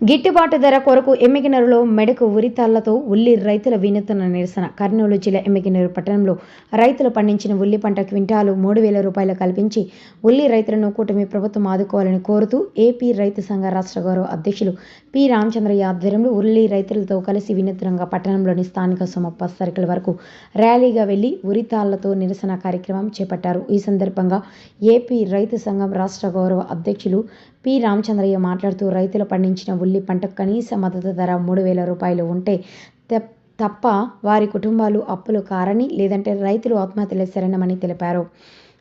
గిట్టుబాటు ధర కొరకు ఎమ్మికినరులో మెడకు ఉరితాళ్ళతో ఉల్లి రైతుల వినూత్న నిరసన. కర్నూలు జిల్లా ఎమ్మికినరు పట్టణంలో రైతులు పండించిన ఉల్లి పంట క్వింటాలు మూడు వేల రూపాయలు కల్పించి ఉల్లి రైతులను కూటమి ప్రభుత్వం ఆదుకోవాలని కోరుతూ ఏపీ రైతు సంఘ రాష్ట్ర గౌరవ అధ్యక్షులు పి. రామచంద్రయ్య ఆధ్వర్యంలో ఉల్లి రైతులతో కలిసి వినూత్నంగా పట్టణంలోని స్థానిక సొమప్ప సర్కిల్ వరకు ర్యాలీగా వెళ్ళి ఉరితాళ్ళతో నిరసన కార్యక్రమం చేపట్టారు. ఈ సందర్భంగా ఏపీ రైతు సంఘం రాష్ట్ర గౌరవ అధ్యక్షులు పి. రామచంద్రయ్య మాట్లాడుతూ రైతులు పండించిన ఉల్లి పంటకు కనీస మద్దతు ధర మూడు వేల రూపాయలు ఉంటే తప్ప వారి కుటుంబాలు అప్పులు కారని లేదంటే రైతులు ఆత్మహత్యలు శరణమని తెలిపారు.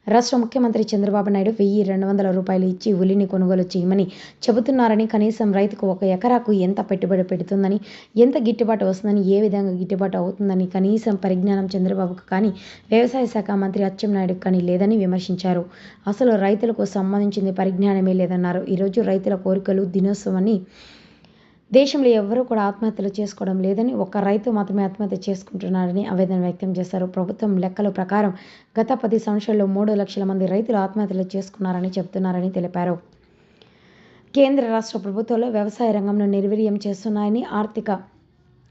రాష్ట్ర ముఖ్యమంత్రి చంద్రబాబు నాయుడు వెయ్యి రెండు వందల రూపాయలు ఇచ్చి ఉల్లిని కొనుగోలు చేయమని చెబుతున్నారని కనీసం రైతుకు ఒక ఎకరాకు ఎంత పెట్టుబడి పెడుతుందని ఎంత గిట్టుబాటు వస్తుందని ఏ విధంగా గిట్టుబాటు అవుతుందని కనీసం పరిజ్ఞానం చంద్రబాబుకు కానీ వ్యవసాయ శాఖ మంత్రి అచ్చెన్నాయుడుకు కానీ లేదని విమర్శించారు. అసలు రైతులకు సంబంధించింది పరిజ్ఞానమే లేదన్నారు. ఈరోజు రైతుల కోరికలు దినోత్సవాన్ని దేశంలో ఎవరూ కూడా ఆత్మహత్యలు చేసుకోవడం లేదని ఒక్క రైతు మాత్రమే ఆత్మహత్య చేసుకుంటున్నారని ఆవేదన వ్యక్తం చేశారు. ప్రభుత్వం లెక్కల ప్రకారం గత పది సంవత్సరాల్లో మూడు లక్షల మంది రైతులు ఆత్మహత్యలు చేసుకున్నారని చెబుతున్నారని తెలిపారు. కేంద్ర రాష్ట్ర ప్రభుత్వాలు వ్యవసాయ రంగంలో నిర్వీర్యం చేస్తున్నాయని ఆర్థిక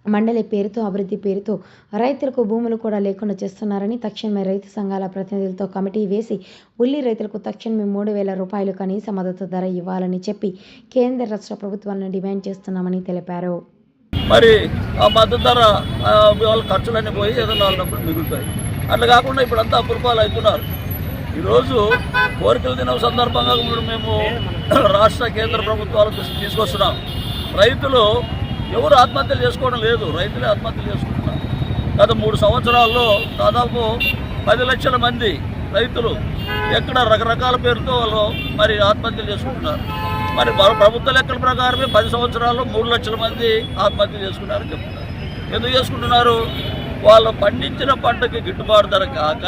మండలి పేరుతో అభివృద్ధి పేరుతో రైతులకు భూములు కూడా లేకుండా చేస్తున్నారని తక్షణమే రైతు సంఘాల ప్రతినిధులతో కమిటీ వేసి ఉల్లి రైతులకు తక్షణమే మూడు వేల రూపాయలు కనీస మద్దతు ధర ఇవ్వాలని చెప్పి కేంద్ర రాష్ట్ర ప్రభుత్వాలను డిమాండ్ చేస్తున్నామని తెలిపారు. మరి ఆ మద్దతు ధర వాళ్ళ ఖర్చులన్నీ పోయి ఏదో నాలుగు మిగులుతాయి. అట్లా కాకుండా ఇప్పుడు అంతా అపురూపాలు అవుతున్నారు ఈరోజు కోరికల దినం సందర్భంగా మేము రాష్ట్ర కేంద్ర ప్రభుత్వాల దృష్టి తీసుకొస్తున్నాం. రైతులు ఎవరు ఆత్మహత్యలు చేసుకోవడం లేదు. రైతులే ఆత్మహత్యలు చేసుకుంటున్నారు. గత మూడు సంవత్సరాల్లో దాదాపు పది లక్షల మంది రైతులు ఎక్కడ రకరకాల పేరుతో వాళ్ళు మరి ఆత్మహత్యలు చేసుకుంటున్నారు. మరి ప్రభుత్వ లెక్కల ప్రకారమే పది సంవత్సరాల్లో మూడు లక్షల మంది ఆత్మహత్య చేసుకున్నారని చెప్తున్నారు. ఎందుకు చేసుకుంటున్నారు? వాళ్ళు పండించిన పంటకి గిట్టుబాటు ధర కాక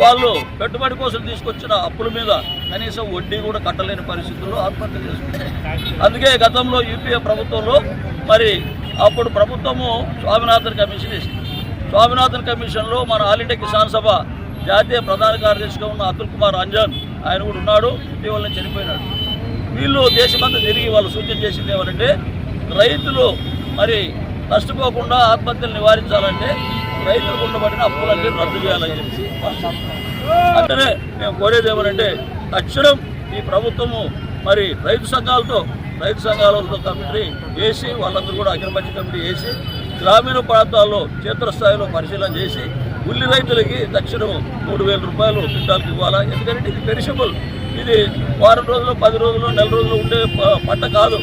వాళ్ళు పెట్టుబడి కోసం తీసుకొచ్చిన అప్పుల మీద కనీసం వడ్డీ కూడా కట్టలేని పరిస్థితుల్లో ఆత్మహత్య చేసుకుంటారు అందుకే గతంలో యూపీఏ ప్రభుత్వంలో మరి అప్పుడు ప్రభుత్వము స్వామినాథన్ కమిషన్ ఇస్తుంది. స్వామినాథన్ కమిషన్లో మన ఆల్ ఇండియా కిసాన్ సభ జాతీయ ప్రధాన కార్యదర్శిగా ఉన్న అతుల్ కుమార్ అంజన్ ఆయన కూడా ఉన్నాడు. ఇటీవల చనిపోయినాడు. వీళ్ళు దేశమంతా తిరిగి వాళ్ళు సూచన చేసింది ఏమంటే రైతులు మరి నష్టపోకుండా ఆత్మహత్యలు నివారించాలంటే రైతులకు ఉండబడిన అప్పులన్నీ రద్దు చేయాలని చెప్పి అంటేనే మేము కోరేది ఏమనంటే తక్షణం ఈ ప్రభుత్వము మరి రైతు సంఘాలతో రైతు సంఘాలతో కమిటీ వేసి వాళ్ళందరూ కూడా అఖిలపక్ష కమిటీ వేసి గ్రామీణ ప్రాంతాల్లో క్షేత్రస్థాయిలో పరిశీలన చేసి ఉల్లి రైతులకి తక్షణం మూడు వేల రూపాయలు క్వింటాల్కి ఇవ్వాలా? ఎందుకంటే ఇది పెరిషబుల్. ఇది వారం రోజులు పది రోజులు నెల రోజులు ఉండే పంట కాదు.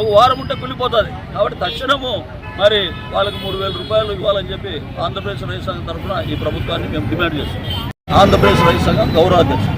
ఒక వారం ఉంటే కుళ్ళిపోతుంది. కాబట్టి తక్షణము మరి వాళ్ళకి మూడు వేల రూపాయలు ఇవ్వాలని చెప్పి ఆంధ్రప్రదేశ్ రైతు సంఘం తరఫున ఈ ప్రభుత్వాన్ని మేము డిమాండ్ చేస్తాం ఆంధ్రప్రదేశ్ రైతు సంఘం గౌరవాధ్యక్షుడు